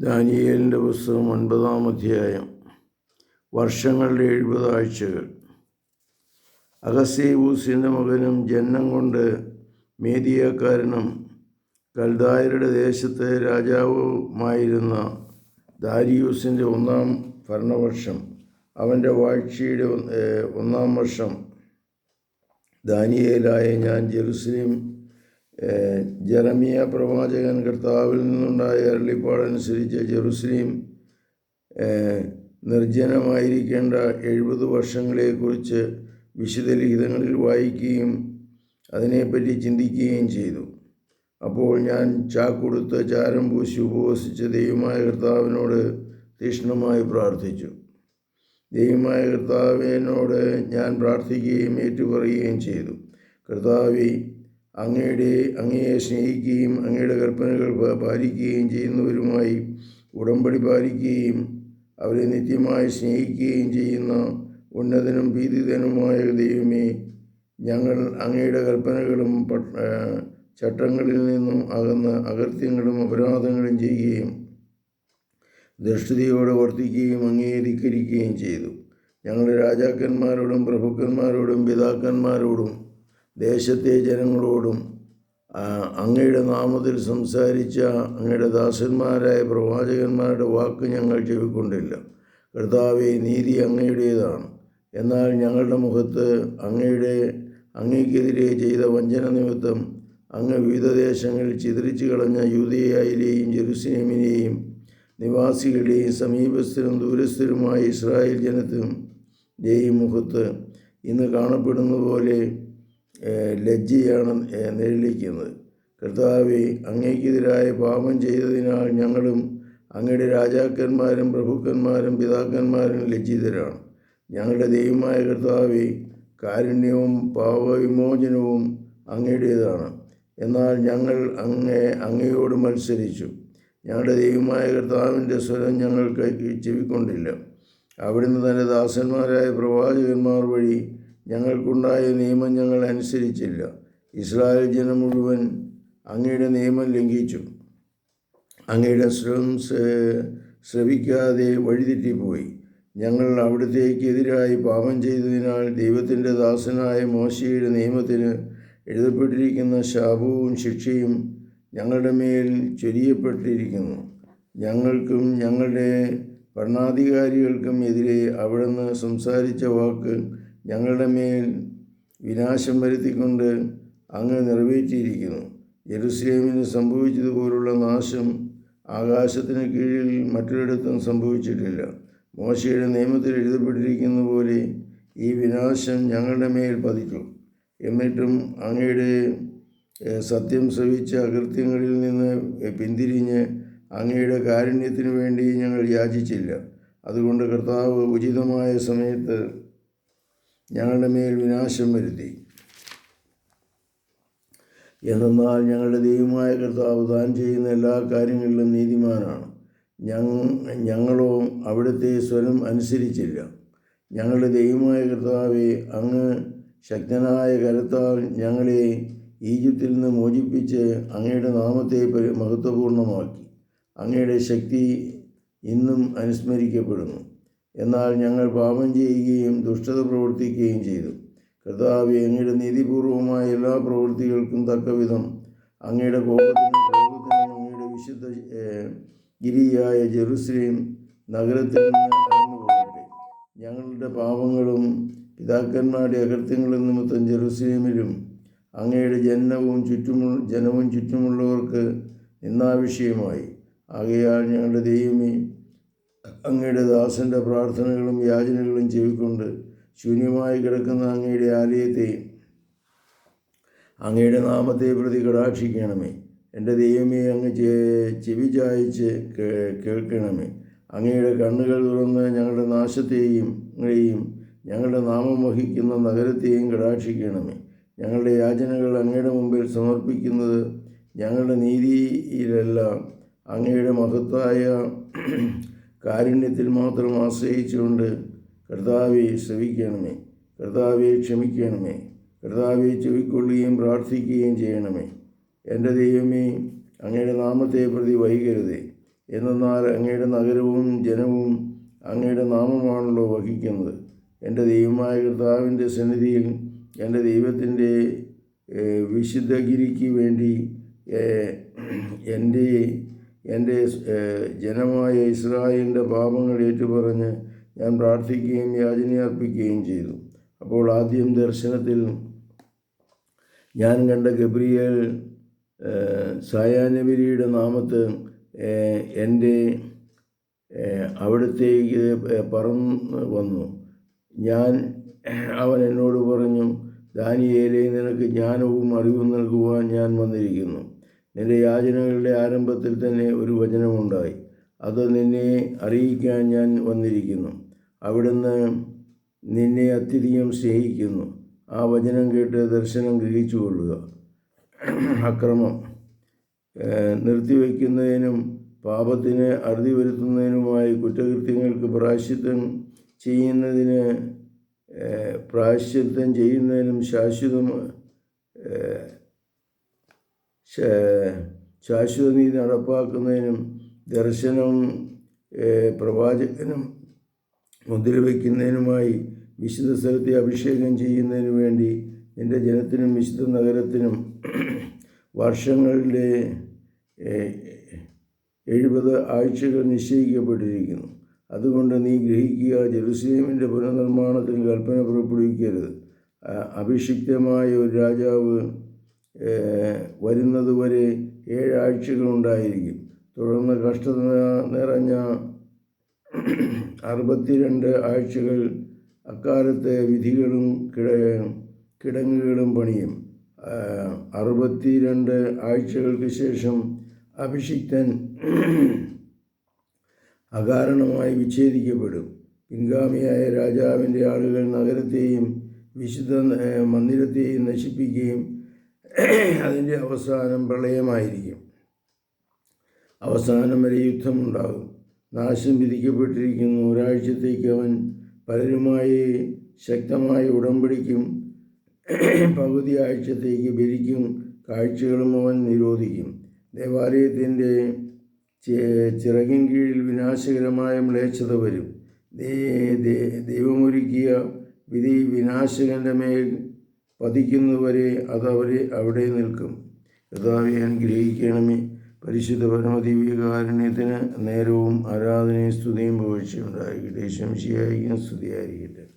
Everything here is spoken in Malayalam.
ദാനിയേലിന്റെ പുസ്തകം ഒൻപതാം അധ്യായം വർഷങ്ങളുടെ എഴുപത് ആഴ്ചകൾ. അഗസേബൂസിന്റെ മകനും ജന്നം കൊണ്ട് മേദിയക്കാരനും കൽദായരുടെ ദേശത്തെ രാജാവുമായിരുന്ന ദാരിയൂസിന്റെ ഒന്നാം ഭരണവർഷം അവന്റെ വാഴ്ചയുടെ ഒന്നാം വർഷം ദാനിയേലായ ഞാൻ ജെറുസലേം ജെറമിയ പ്രവാചകൻ കർത്താവിൽ നിന്നുണ്ടായ അരളിപ്പാടനുസരിച്ച് ജെറുസലേം നിർജനമായിരിക്കേണ്ട എഴുപത് വർഷങ്ങളെക്കുറിച്ച് വിശുദ്ധ ലിഖിതങ്ങളിൽ വായിക്കുകയും അതിനെപ്പറ്റി ചിന്തിക്കുകയും ചെയ്തു. അപ്പോൾ ഞാൻ ചാക്കൊടുത്ത് ചാരം പൂശി ഉപവസിച്ച ദൈവമായ കർത്താവിനോട് തീഷ്ണമായി പ്രാർത്ഥിച്ചു. ദൈവമായ കർത്താവിനോട് ഞാൻ പ്രാർത്ഥിക്കുകയും ഏറ്റുപറയുകയും ചെയ്തു. കർത്താവെ അങ്ങയുടെ അങ്ങയെ സ്നേഹിക്കുകയും അങ്ങയുടെ കൽപ്പനകൾ പാലിക്കുകയും ചെയ്യുന്നവരുമായി ഉടമ്പടി പാലിക്കുകയും അവരെ നിത്യമായി സ്നേഹിക്കുകയും ചെയ്യുന്ന ഉന്നതനും ഭീതിതനുമായ ദൈവമേ ഞങ്ങൾ അങ്ങയുടെ കൽപ്പനകളും ചട്ടങ്ങളിൽ നിന്നും അകന്ന് അകൃത്യങ്ങളും അപരാധങ്ങളും ചെയ്യുകയും ദൃഷ്ടതയോടെ വർത്തിക്കുകയും ധിക്കരിക്കുകയും ചെയ്തു. ഞങ്ങളുടെ രാജാക്കന്മാരോടും പ്രഭുക്കന്മാരോടും പിതാക്കന്മാരോടും ദേശത്തെ ജനങ്ങളോടും അങ്ങയുടെ നാമത്തിൽ സംസാരിച്ച അങ്ങയുടെ ദാസന്മാരായ പ്രവാചകന്മാരുടെ വാക്ക് ഞങ്ങൾ ചെവിക്കൊണ്ടില്ല. കർത്താവെ നീതി അങ്ങയുടേതാണ്. എന്നാൽ ഞങ്ങളുടെ മുഖത്ത് അങ്ങയുടെ അങ്ങയ്ക്കെതിരെ ചെയ്ത വഞ്ചന നിമിത്തം അങ്ങ് വിവിധ ദേശങ്ങളിൽ ചിതറിച്ചു കളഞ്ഞ യൂതയായിലെയും ജെറുസലേമിനെയും നിവാസികളുടെയും സമീപസ്ഥരും ദൂരസ്ഥരുമായ ഇസ്രായേൽ ജനത്തിനും ദേയും മുഖത്ത് ഇന്ന് കാണപ്പെടുന്ന പോലെ ലജ്ജയാണ് നിഴലിക്കുന്നത്. കർത്താവെ അങ്ങേക്കെതിരായ പാപം ചെയ്തതിനാൽ ഞങ്ങളും അങ്ങയുടെ രാജാക്കന്മാരും പ്രഭുക്കന്മാരും പിതാക്കന്മാരും ലജ്ജിതരാണ്. ഞങ്ങളുടെ ദൈവമായ കർത്താവെ കാരുണ്യവും പാപവിമോചനവും അങ്ങയുടേതാണ്. എന്നാൽ ഞങ്ങൾ അങ്ങേ അങ്ങയോട് മത്സരിച്ചു. ഞങ്ങളുടെ ദൈവമായ കർത്താവിന്റെ സ്വരം ഞങ്ങൾക്ക് ചെവിക്കൊണ്ടില്ല. അവിടുന്ന് തന്റെ ദാസന്മാരായ പ്രവാചകന്മാർ വഴി ഞങ്ങൾക്കുണ്ടായ നിയമം ഞങ്ങൾ അനുസരിച്ചില്ല. ഇസ്രായേൽ ജനം മുഴുവൻ അങ്ങയുടെ നിയമം ലംഘിച്ചു. അങ്ങയുടെ ശ്രമം ശ്ര- ശ്രവിക്കാതെ വഴിതെറ്റിപ്പോയി. ഞങ്ങൾ അവിടത്തേക്കെതിരായി പാപം ചെയ്തതിനാൽ ദൈവത്തിന്റെ ദാസനായ മോശയുടെ നിയമത്തിന് എഴുതപ്പെട്ടിരിക്കുന്ന ശാപവും ശിക്ഷയും ഞങ്ങളുടെ മേൽ ചൊരിയപ്പെട്ടിരിക്കുന്നു. ഞങ്ങൾക്കും ഞങ്ങളുടെ ഭരണാധികാരികൾക്കും എതിരെ അവിടുന്ന് സംസാരിച്ച വാക്ക് ഞങ്ങളുടെ മേൽ വിനാശം വരുത്തിക്കൊണ്ട് അങ്ങ് നിറവേറ്റിയിരിക്കുന്നു. ജെറുസലേമിന് സംഭവിച്ചതുപോലുള്ള നാശം ആകാശത്തിന് കീഴിൽ മറ്റൊരിടത്തും സംഭവിച്ചിട്ടില്ല. മോശയുടെ നിയമത്തിൽ എഴുതപ്പെട്ടിരിക്കുന്ന പോലെ ഈ വിനാശം ഞങ്ങളുടെ മേൽ പതിച്ചു. എന്നിട്ടും അങ്ങയുടെ സത്യം ശ്രവിച്ച അകൃത്യങ്ങളിൽ നിന്ന് പിന്തിരിഞ്ഞ് അങ്ങയുടെ കാരുണ്യത്തിന് വേണ്ടി ഞങ്ങൾ യാചിച്ചില്ല. അതുകൊണ്ട് കർത്താവ് ഉചിതമായ സമയത്ത് ഞങ്ങളുടെ മേൽ വിനാശം വരുത്തി. എന്നാൽ ഞങ്ങളുടെ ദൈവമായ കർത്താവ് താൻ ചെയ്യുന്ന എല്ലാ കാര്യങ്ങളിലും നീതിമാനാണ്. ഞങ്ങ ഞങ്ങളോ അവിടുത്തെ സ്വരം അനുസരിച്ചില്ല. ഞങ്ങളുടെ ദൈവമായ കർത്താവെ അങ്ങ് ശക്തനായ കരത്താൽ ഞങ്ങളെ ഈജിപ്തിൽ നിന്ന് മോചിപ്പിച്ച് അങ്ങയുടെ നാമത്തെ മഹത്വപൂർണമാക്കി അങ്ങയുടെ ശക്തി ഇന്നും അനുസ്മരിക്കപ്പെടുന്നു. എന്നാൽ ഞങ്ങൾ പാപം ചെയ്യുകയും ദുഷ്ടത പ്രവർത്തിക്കുകയും ചെയ്തു. കർത്താവ് അങ്ങയുടെ നീതിപൂർവമായ എല്ലാ പ്രവൃത്തികൾക്കും തക്കവിധം അങ്ങയുടെ കോപത്തിനും കോപത്തിനും അങ്ങയുടെ വിശുദ്ധ ഗിരിയായ ജെറുസലേം നഗരത്തിൽ ഞങ്ങളുടെ പാപങ്ങളും പിതാക്കന്മാരുടെ അകൃത്യങ്ങളും നിമിത്തം ജെറുസലേമിലും അങ്ങയുടെ ജനനവും ചുറ്റുമു ജനവും ചുറ്റുമുള്ളവർക്ക് നിന്നാവിഷയമായി ആകയാൽ ഞങ്ങളുടെ ദൈവമേ അങ്ങയുടെ ദാസന്റെ പ്രാർത്ഥനകളും യാചനകളും ചെവിക്കൊണ്ട് ശൂന്യമായി കിടക്കുന്ന അങ്ങയുടെ ആലയത്തെയും അങ്ങയുടെ നാമത്തെ പ്രതി കടാക്ഷിക്കണമേ എന്റെ ദൈവമേ അങ്ങ് ചെവി ചായച്ച് കേൾക്കണമേ. അങ്ങയുടെ കണ്ണുകൾ തുറന്ന് ഞങ്ങളുടെ നാശത്തെയും അങ്ങയെയും ഞങ്ങളുടെ നാമം വഹിക്കുന്ന നഗരത്തെയും കടാക്ഷിക്കണമേ. ഞങ്ങളുടെ യാചനകൾ അങ്ങയുടെ മുമ്പിൽ സമർപ്പിക്കുന്നത് ഞങ്ങളുടെ നീതിയിലെല്ലാം അങ്ങയുടെ മഹത്തായ കാരുണ്യത്തിൽ മാത്രം ആശ്രയിച്ചുകൊണ്ട് കർത്താവെ ശ്രവിക്കണമേ. കർത്താവെ ക്ഷമിക്കണമേ. കർത്താവെ ചെവിക്കൊള്ളുകയും പ്രാർത്ഥിക്കുകയും ചെയ്യണമേ. എന്റെ ദൈവമേ അങ്ങയുടെ നാമത്തെ പ്രതി വൈകരുതേ. എന്നാൽ അങ്ങയുടെ നഗരവും ജനവും അങ്ങയുടെ നാമമാണല്ലോ വഹിക്കുന്നത്. എന്റെ ദൈവമായ കർത്താവിന്റെ സന്നിധിയിൽ എന്റെ ദൈവത്തിന്റെ വിശുദ്ധഗിരിക്ക് വേണ്ടി എന്റെ എന്റെ ജനമായ ഇസ്രായേലിന്റെ പാപങ്ങൾ ഏറ്റുപറഞ്ഞ് ഞാൻ പ്രാർത്ഥിക്കുകയും യാചനയർപ്പിക്കുകയും ചെയ്തു. അപ്പോൾ ആദ്യം ദർശനത്തിൽ ഞാൻ കണ്ട ഗബ്രിയേൽ സായാനബിരിയുടെ നാമത്ത് എന്റെ അവിടത്തേക്ക് പറന്ന് വന്നു. ഞാൻ അവൻ എന്നോട് പറഞ്ഞു ദാനിയേലെ നിനക്ക് ജ്ഞാനവും അറിവും നൽകുവാൻ ഞാൻ വന്നിരിക്കുന്നു. നിന്റെ യാചനകളുടെ ആരംഭത്തിൽ തന്നെ ഒരു വചനമുണ്ടായി. അത് നിന്നെ അറിയിക്കാൻ ഞാൻ വന്നിരിക്കുന്നു. അവിടുന്ന് നിന്നെ അത്യധികം സ്നേഹിക്കുന്നു. ആ വചനം കേട്ട് ദർശനം ഗ്രഹിച്ചു കൊള്ളുക അക്രമം നിർത്തിവെക്കുന്നതിനും പാപത്തിന് അറുതി വരുത്തുന്നതിനുമായി കുറ്റകൃത്യങ്ങൾക്ക് പ്രാശ്യത്വം ചെയ്യുന്നതിന് പ്രാശ്യത്വം ചെയ്യുന്നതിനും ശാശ്വതം ഏഹ്, ശ- ശാശ്വത നീതി നടപ്പാക്കുന്നതിനും ദർശനവും പ്രവാചകനും മുദ്ര വയ്ക്കുന്നതിനുമായി വിശുദ്ധ സ്ഥലത്തെ അഭിഷേകം ചെയ്യുന്നതിനു വേണ്ടി എന്റെ ജനത്തിനും വിശുദ്ധ നഗരത്തിനും വർഷങ്ങളിലെ എഴുപത് ആഴ്ചകൾ നിശ്ചയിക്കപ്പെട്ടിരിക്കുന്നു. അതുകൊണ്ട് നീ ഗ്രഹിക്കുക ജെറുസലേമിന്റെ പുനർനിർമ്മാണത്തിന് കൽപ്പന പുറപ്പെടുവിക്കരുത്. അഭിഷിക്തമായ ഒരു രാജാവ് വരുന്നതുവരെ ഏഴാഴ്ചകളുണ്ടായിരിക്കും. തുടർന്ന് കഷ്ടത നിറഞ്ഞ അറുപത്തിരണ്ട് ആഴ്ചകൾ അക്കാലത്തെ വിധികളും കിട കിടങ്ങുകളും പണിയും. അറുപത്തിരണ്ട് ആഴ്ചകൾക്ക് ശേഷം അഭിഷിക്തൻ അകാരണമായി വിച്ഛേദിക്കപ്പെടും. പിൻഗാമിയായ രാജാവിന്റെ ആളുകൾ നഗരത്തെയും വിശുദ്ധ മന്ദിരത്തെയും നശിപ്പിക്കുകയും അതിന്റെ അവസാനം പ്രളയമായിരിക്കും. അവസാനം വരെ യുദ്ധമുണ്ടാകും. നാശം വിധിക്കപ്പെട്ടിരിക്കുന്നു. ഒരാഴ്ചത്തേക്ക് അവൻ പലരുമായി ശക്തമായി ഉടമ്പടിക്കും. പകുതി ആഴ്ചത്തേക്ക് ബലിക്കും കാഴ്ചകളും അവൻ നിരോധിക്കും. ദേവാലയത്തിന്റെ ചിറകിൻ കീഴിൽ വിനാശകരമായ മ്ലേച്ഛത വരും. ദൈവമൊരുക്കിയ വിധി വിനാശകന്റെ മേൽ പതിക്കുന്നതുവരെ അത് അവരെ അവിടെ നിൽക്കും. കർത്താവെ അനുഗ്രഹിക്കണമേ പരിശുദ്ധ പരമദിവ്യകാരുണ്യത്തിന് നേരവും ആരാധനയും സ്തുതിയും പുകഴ്ചയുണ്ടായിരിക്കട്ടെ ശംശിയായിരിക്കും സ്തുതിയായിരിക്കട്ടെ.